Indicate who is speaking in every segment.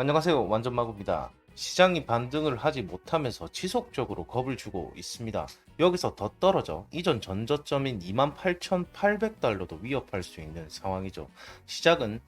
Speaker 1: 안녕하세요. 완전마구입니다. 시장이 반등을 하지 못하면서 지속적으로 겁을 주고 있습니다. 여기서 더 떨어져 이전 전저점인 28,800달러도 위협할 수 있는 상황이죠. 시작은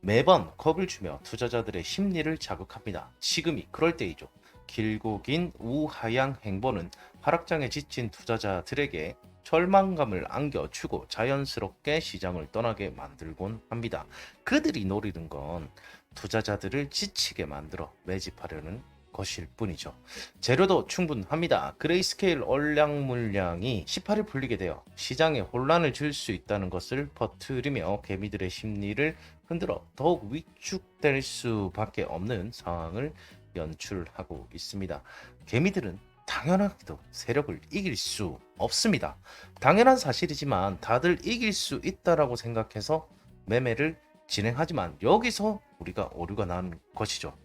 Speaker 1: 매번 겁을 주며 투자자들의 심리를 자극합니다. 지금이 그럴 때이죠. 길고 긴 우하향 행보는 하락장에 지친 투자자들에게 절망감을 안겨주고 자연스럽게 시장을 떠나게 만들곤 합니다. 그들이 노리는 건 투자자들을 지치게 만들어 매집하려는 것일 뿐이죠. 재료도 충분합니다. 그레이스케일 얼량 물량이 18일 풀리게 되어 시장에 혼란을 줄 수 있다는 것을 퍼뜨리며 개미들의 심리를 흔들어 더욱 위축될 수밖에 없는 상황을 연출하고 있습니다. 개미들은 당연하게도 세력을 이길 수 없습니다. 당연한 사실이지만 다들 이길 수 있다라고 생각해서 매매를 진행하지만 여기서 우리가 오류가 난 것이죠.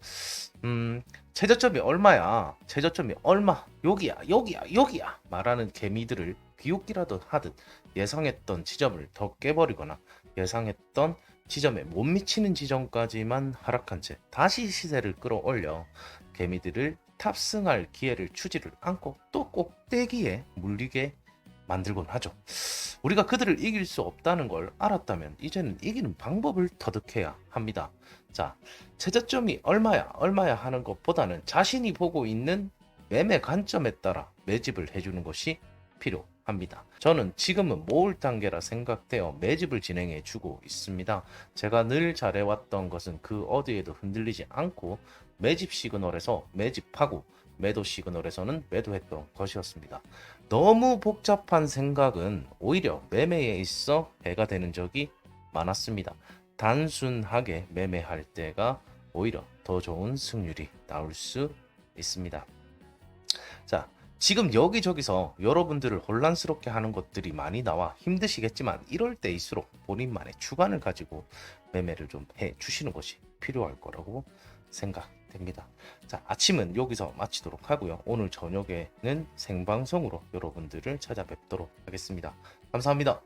Speaker 1: 음, 최저점이 얼마야? 최저점이 얼마? 여기야, 여기야, 여기야! 말하는 개미들을 비웃기라도 하듯 예상했던 지점을 더 깨버리거나 예상했던 지점에 못 미치는 지점까지만 하락한 채 다시 시세를 끌어올려 개미들을 탑승할 기회를 주지를 않고 또 꼭대기에 물리게 만들곤 하죠. 우리가 그들을 이길 수 없다는 걸 알았다면 이제는 이기는 방법을 터득해야 합니다. 자, 최저점이 얼마야, 얼마야 하는 것보다는 자신이 보고 있는 매매 관점에 따라 매집을 해주는 것이 필요 합니다. 저는 지금은 모을 단계라 생각되어 매집을 진행해 주고 있습니다. 제가 늘 잘해왔던 것은 그 어디에도 흔들리지 않고 매집 시그널에서 매집하고 매도 시그널에서는 매도했던 것이었습니다. 너무 복잡한 생각은 오히려 매매에 있어 해가 되는 적이 많았습니다. 단순하게 매매할 때가 오히려 더 좋은 승률이 나올 수 있습니다. 자, 지금 여기저기서 여러분들을 혼란스럽게 하는 것들이 많이 나와 힘드시겠지만 이럴 때일수록 본인만의 주관을 가지고 매매를 좀 해 주시는 것이 필요할 거라고 생각됩니다. 자, 아침은 여기서 마치도록 하고요. 오늘 저녁에는 생방송으로 여러분들을 찾아뵙도록 하겠습니다. 감사합니다.